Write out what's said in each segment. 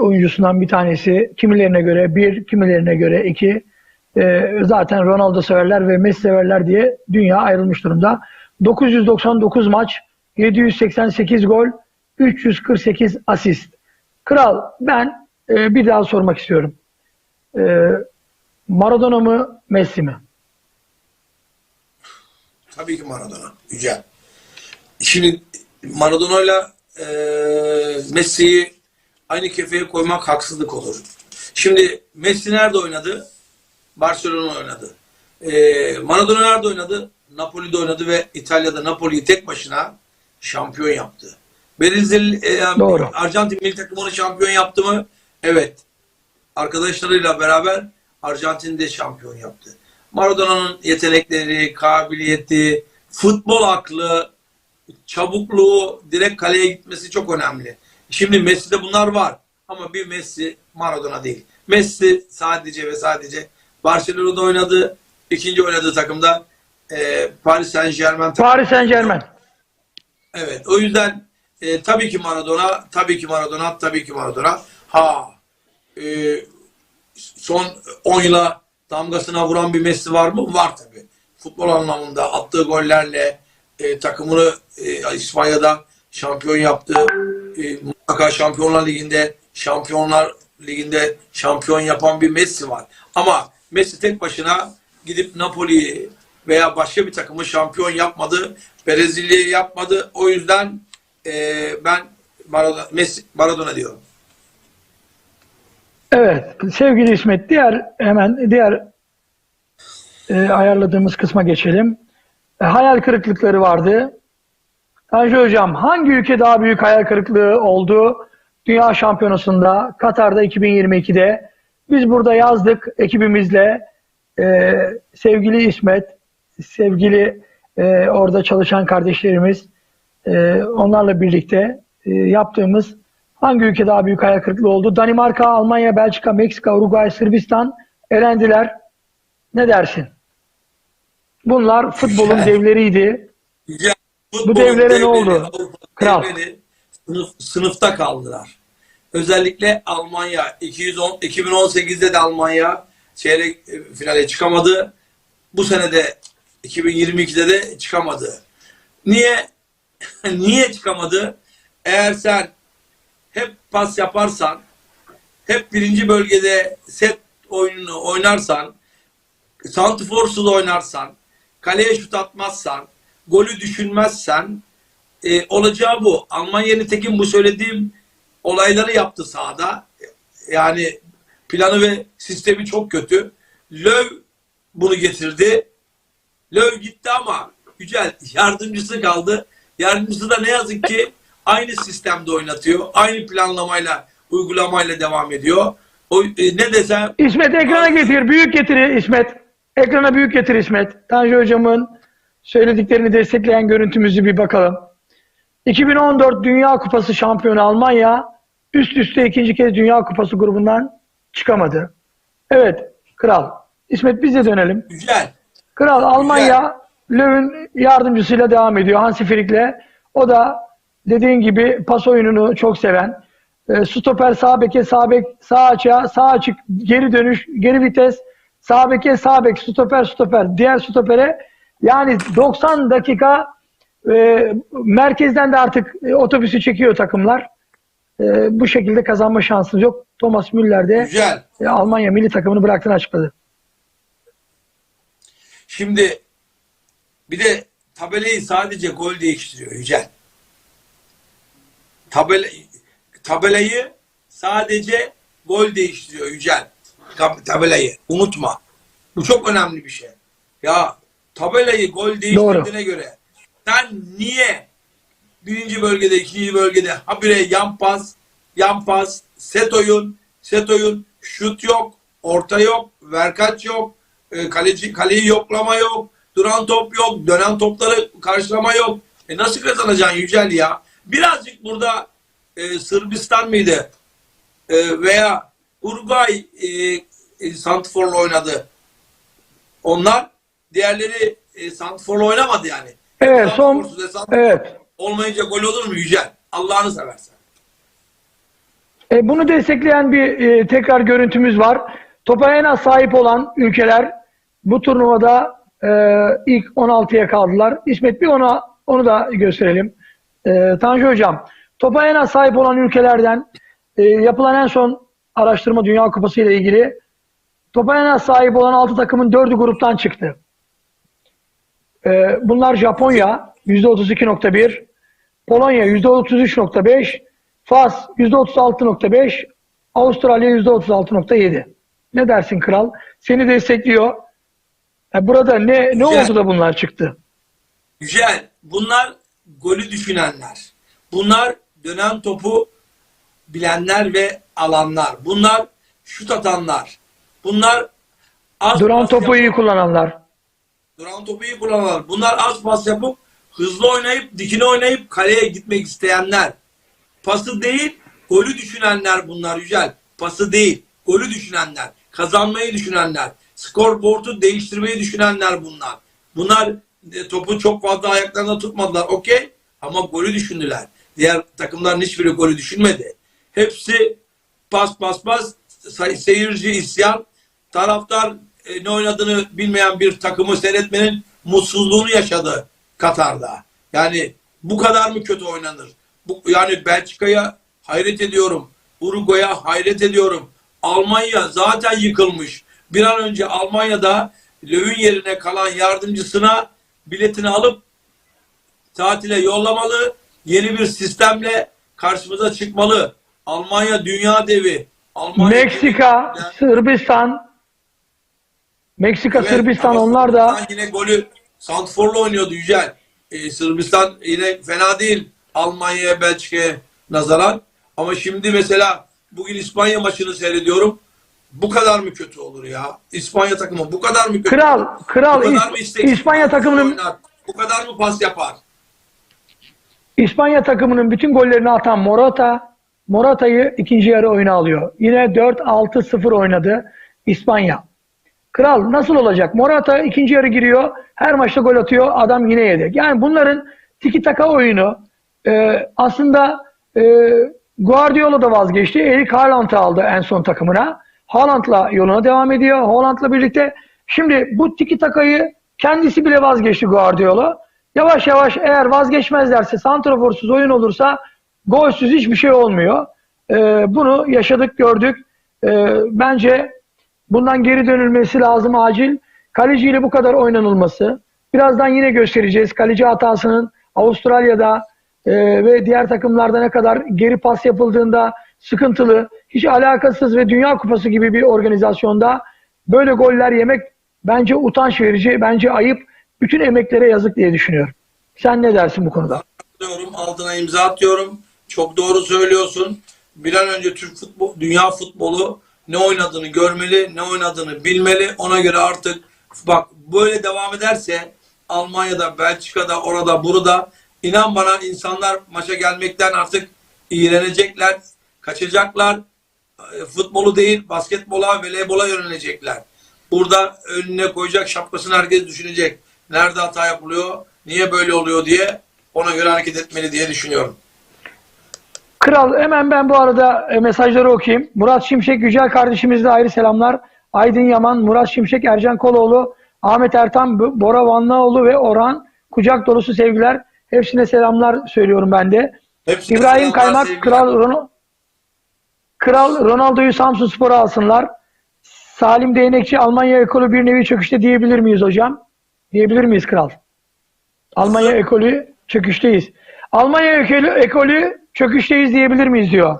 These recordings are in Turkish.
oyuncusundan bir tanesi. Kimilerine göre bir, kimilerine göre iki. Ee, zaten Ronaldo severler ve Messi severler diye dünya ayrılmış durumda. 999 maç, 788 gol, 348 asist. Kral ben e, bir daha sormak istiyorum. Ee, Maradona mı Messi mi? Tabii ki Maradona. Yücel. Şimdi Maradona'yla e, Messi'yi aynı kefeye koymak haksızlık olur. Şimdi Messi nerede oynadı? Barcelona oynadı. E, Maradona nerede oynadı? Napoli'de oynadı ve İtalya'da Napoli'yi tek başına şampiyon yaptı. Brezilya, e, Doğru. Arjantin milli takımı onu şampiyon yaptı mı? Evet. Arkadaşlarıyla beraber Arjantin'de şampiyon yaptı. Maradona'nın yetenekleri, kabiliyeti, futbol aklı, çabukluğu, direkt kaleye gitmesi çok önemli. Şimdi Messi'de bunlar var. Ama bir Messi Maradona değil. Messi sadece ve sadece Barcelona'da oynadı. İkinci oynadığı takımda e, Paris Saint Germain Paris Saint Germain. Evet. O yüzden e, tabii ki Maradona, tabii ki Maradona, tabii ki Maradona. Ha e, son 10 yıla damgasına vuran bir Messi var mı? Var tabii. Futbol anlamında attığı gollerle e, takımını e, İspanya'da şampiyon yaptı. E, mutlaka Şampiyonlar Ligi'nde Şampiyonlar Ligi'nde şampiyon yapan bir Messi var. Ama Messi tek başına gidip Napoli'yi veya başka bir takımı şampiyon yapmadı. Brezilya'yı yapmadı. O yüzden e, ben Maradona, Messi, Maradona diyorum. Evet, sevgili İsmet, diğer hemen diğer e, ayarladığımız kısma geçelim. E, hayal kırıklıkları vardı. Tanju Hocam, hangi ülke daha büyük hayal kırıklığı oldu? Dünya Şampiyonası'nda, Katar'da 2022'de. Biz burada yazdık ekibimizle. E, sevgili İsmet, sevgili e, orada çalışan kardeşlerimiz, e, onlarla birlikte e, yaptığımız hangi ülke daha büyük hayal kırıklığı oldu? Danimarka, Almanya, Belçika, Meksika, Uruguay, Sırbistan elendiler. Ne dersin? Bunlar futbolun devleriydi. Ya, Bu futbolun devlere ne oldu? Avrupa'nın Kral. devleri sınıf, sınıfta kaldılar. Özellikle Almanya 210 2018'de de Almanya çeyrek e, finale çıkamadı. Bu sene de 2022'de de çıkamadı. Niye? Niye çıkamadı? Eğer sen hep pas yaparsan, hep birinci bölgede set oyununu oynarsan, santiforsuz oynarsan, kaleye şut atmazsan, golü düşünmezsen e, olacağı bu. Almanya nitekim bu söylediğim olayları yaptı sahada. Yani planı ve sistemi çok kötü. Löw bunu getirdi. Löw gitti ama güzel yardımcısı kaldı. Yardımcısı da ne yazık ki aynı sistemde oynatıyor. Aynı planlamayla, uygulamayla devam ediyor. O, e, ne desem İsmet ekrana getir, büyük getir İsmet. Ekrana büyük getir İsmet. Tanju Hocam'ın söylediklerini destekleyen görüntümüzü bir bakalım. 2014 Dünya Kupası şampiyonu Almanya üst üste ikinci kez Dünya Kupası grubundan çıkamadı. Evet, kral. İsmet bize dönelim. güzel. Kral Almanya Löw'ün yardımcısıyla devam ediyor Hansi Flick'le. O da dediğin gibi pas oyununu çok seven. E, stoper sağ beke sağ bek sağ açığa sağ açık geri dönüş geri vites sağ beke sağ bek stoper stoper diğer stopere yani 90 dakika e, merkezden de artık e, otobüsü çekiyor takımlar. E, bu şekilde kazanma şansınız yok. Thomas Müller de Güzel. e, Almanya milli takımını bıraktığını açıkladı. Şimdi bir de tabelayı sadece gol değiştiriyor Yücel. Tabela, tabelayı sadece gol değiştiriyor Yücel. Tab- Tabelayı unutma. Bu çok önemli bir şey. Ya tabelayı gol değiştirdiğine göre sen niye birinci bölgede, ikinci bölgede habire yan pas, yan pas, set oyun, set oyun, şut yok, orta yok, verkaç yok, e, kaleci kaleyi yoklama yok, duran top yok, dönen topları karşılama yok. E nasıl kazanacaksın Yücel ya? Birazcık burada e, Sırbistan mıydı? E, veya Uruguay e, e, Santifor'la oynadı. Onlar diğerleri e, Santifor'la oynamadı yani. Evet son evet olmayınca gol olur mu Yücel? Allah'ını seversen. E, bunu destekleyen bir e, tekrar görüntümüz var. Topa en az sahip olan ülkeler bu turnuvada e, ilk 16'ya kaldılar. İsmet bir ona onu da gösterelim. E, Tanju Hocam, topa en az sahip olan ülkelerden e, yapılan en son araştırma Dünya Kupası ile ilgili topa en az sahip olan 6 takımın 4'ü gruptan çıktı. E, bunlar Japonya %32.1, Polonya %33.5, Fas %36.5, Avustralya %36.7. Ne dersin kral? Seni destekliyor. Burada ne ne Güzel. oldu da bunlar çıktı? Güzel. Bunlar golü düşünenler. Bunlar dönen topu bilenler ve alanlar. Bunlar şut atanlar. Bunlar az Duran topu iyi kullananlar. Duran topu iyi kullananlar. Bunlar az pas yapıp hızlı oynayıp dikine oynayıp kaleye gitmek isteyenler. Pası değil, golü düşünenler bunlar Yücel. Pası değil, golü düşünenler. Kazanmayı düşünenler. Skorboardu değiştirmeyi düşünenler bunlar. Bunlar e, topu çok fazla ayaklarında tutmadılar. Okey. Ama golü düşündüler. Diğer takımların hiçbiri golü düşünmedi. Hepsi pas pas pas seyirci isyan taraftar e, ne oynadığını bilmeyen bir takımı seyretmenin mutsuzluğunu yaşadı Katar'da. Yani bu kadar mı kötü oynanır? Bu, yani Belçika'ya hayret ediyorum. Uruguay'a hayret ediyorum. Almanya zaten yıkılmış. Bir an önce Almanya'da Löw'ün yerine kalan yardımcısına biletini alıp tatile yollamalı. Yeni bir sistemle karşımıza çıkmalı. Almanya dünya devi. Almanya Meksika, Sırbistan, Meksika, Evet, Sırbistan onlar da yine golü Santfor'la oynuyordu Yücel. Ee, Sırbistan yine fena değil Almanya'ya, Belçika'ya nazaran. Ama şimdi mesela bugün İspanya maçını seyrediyorum. Bu kadar mı kötü olur ya? İspanya takımı bu kadar mı kötü? kral, olur? kral bu kadar mı İspanya takımının oynar? Bu kadar mı pas yapar? İspanya takımının bütün gollerini atan Morata, Morata'yı ikinci yarı oyuna alıyor. Yine 4-6-0 oynadı İspanya. Kral nasıl olacak? Morata ikinci yarı giriyor. Her maçta gol atıyor. Adam yine yedek. Yani bunların tiki taka oyunu e, aslında e, Guardiola da vazgeçti. Erik Haaland'ı aldı en son takımına. Haaland'la yoluna devam ediyor. Haaland'la birlikte. Şimdi bu tiki takayı kendisi bile vazgeçti Guardiola. Yavaş yavaş eğer vazgeçmezlerse santraforsuz oyun olursa golsüz hiçbir şey olmuyor. E, bunu yaşadık gördük. E, bence Bundan geri dönülmesi lazım acil. Kaleciyle bu kadar oynanılması. Birazdan yine göstereceğiz. Kaleci hatasının Avustralya'da e, ve diğer takımlarda ne kadar geri pas yapıldığında sıkıntılı, hiç alakasız ve Dünya Kupası gibi bir organizasyonda böyle goller yemek bence utanç verici, bence ayıp. Bütün emeklere yazık diye düşünüyorum. Sen ne dersin bu konuda? diyorum, altına imza atıyorum. Çok doğru söylüyorsun. Bir an önce Türk futbol, dünya futbolu ne oynadığını görmeli, ne oynadığını bilmeli. Ona göre artık bak böyle devam ederse Almanya'da, Belçika'da, orada, burada inan bana insanlar maça gelmekten artık iğrenecekler, kaçacaklar. E, Futbolu değil, basketbola, voleybola yönelecekler. Burada önüne koyacak şapkasını herkes düşünecek. Nerede hata yapılıyor, niye böyle oluyor diye ona göre hareket etmeli diye düşünüyorum. Kral hemen ben bu arada e, mesajları okuyayım. Murat Şimşek Yücel kardeşimizle ayrı selamlar. Aydın Yaman, Murat Şimşek, Ercan Koloğlu, Ahmet Ertan, Bora Vanlıoğlu ve Orhan kucak dolusu sevgiler. Hepsine selamlar söylüyorum ben de. Hepsine İbrahim Kaymak, sevgiler. Kral, Ron- Kral Ronaldo'yu Samsun Spor'a alsınlar. Salim Değnekçi, Almanya ekolü bir nevi çöküşte diyebilir miyiz hocam? Diyebilir miyiz kral? Almanya ekolü çöküşteyiz. Almanya ekolü, ekolü çöküşteyiz diyebilir miyiz diyor.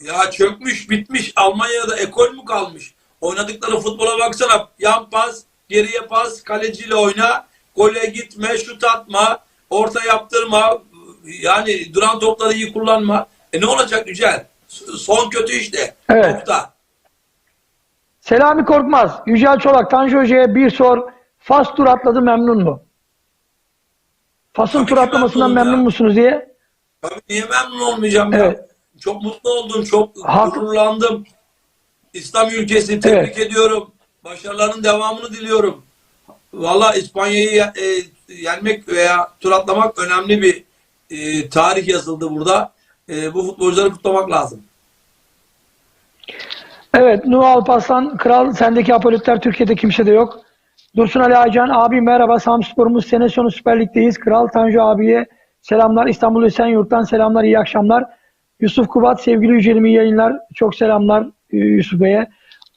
Ya çökmüş, bitmiş. Almanya'da ekol mü kalmış? Oynadıkları futbola baksana. Yan pas, geriye pas, kaleciyle oyna. Gole gitme, şut atma, orta yaptırma. Yani duran topları iyi kullanma. E ne olacak Yücel? Son kötü işte. Evet. Nokta. Selami Korkmaz, Yücel Çolak, Tanju Hoca'ya bir sor. Fas tur atladı memnun mu? Fas'ın tur atlamasından memnun ya. musunuz diye. Tabii niye memnun olmayacağım ya? Evet. Çok mutlu oldum, çok Hak- gururlandım. İslam ülkesi tebrik ediyorum. Başarıların devamını diliyorum. Valla İspanya'yı e, yenmek veya tur atlamak önemli bir e, tarih yazıldı burada. E, bu futbolcuları kutlamak lazım. Evet, Nuh Alparslan, Kral, sendeki apolitler Türkiye'de kimse de yok. Dursun Ali Aycan, abi merhaba, Samspor'umuz sene sonu Süper Lig'deyiz. Kral Tanju abiye selamlar, İstanbul Esenyurt'tan selamlar, iyi akşamlar. Yusuf Kubat, sevgili Yücelim iyi yayınlar, çok selamlar e, Yusuf Bey'e.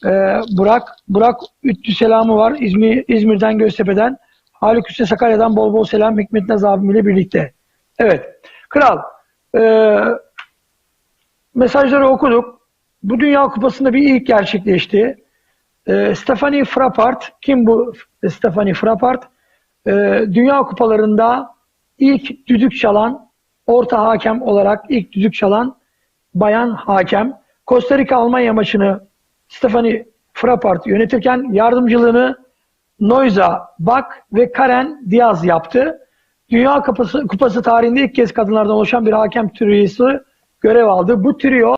Ee, Burak, Burak Üttü selamı var, İzmir, İzmir'den, Göztepe'den. Haluk Üste Sakarya'dan bol bol selam Hikmet Naz abimle birlikte. Evet, Kral, e, mesajları okuduk. Bu Dünya Kupası'nda bir ilk gerçekleşti. E, Stephanie Frappart, kim bu Stephanie Frappart? E, Dünya Kupalarında ilk düdük çalan, orta hakem olarak ilk düdük çalan bayan hakem. Costa Rica Almanya maçını Stephanie Frappart yönetirken yardımcılığını Noiza Bak ve Karen Diaz yaptı. Dünya Kupası, Kupası tarihinde ilk kez kadınlardan oluşan bir hakem triosu görev aldı. Bu trio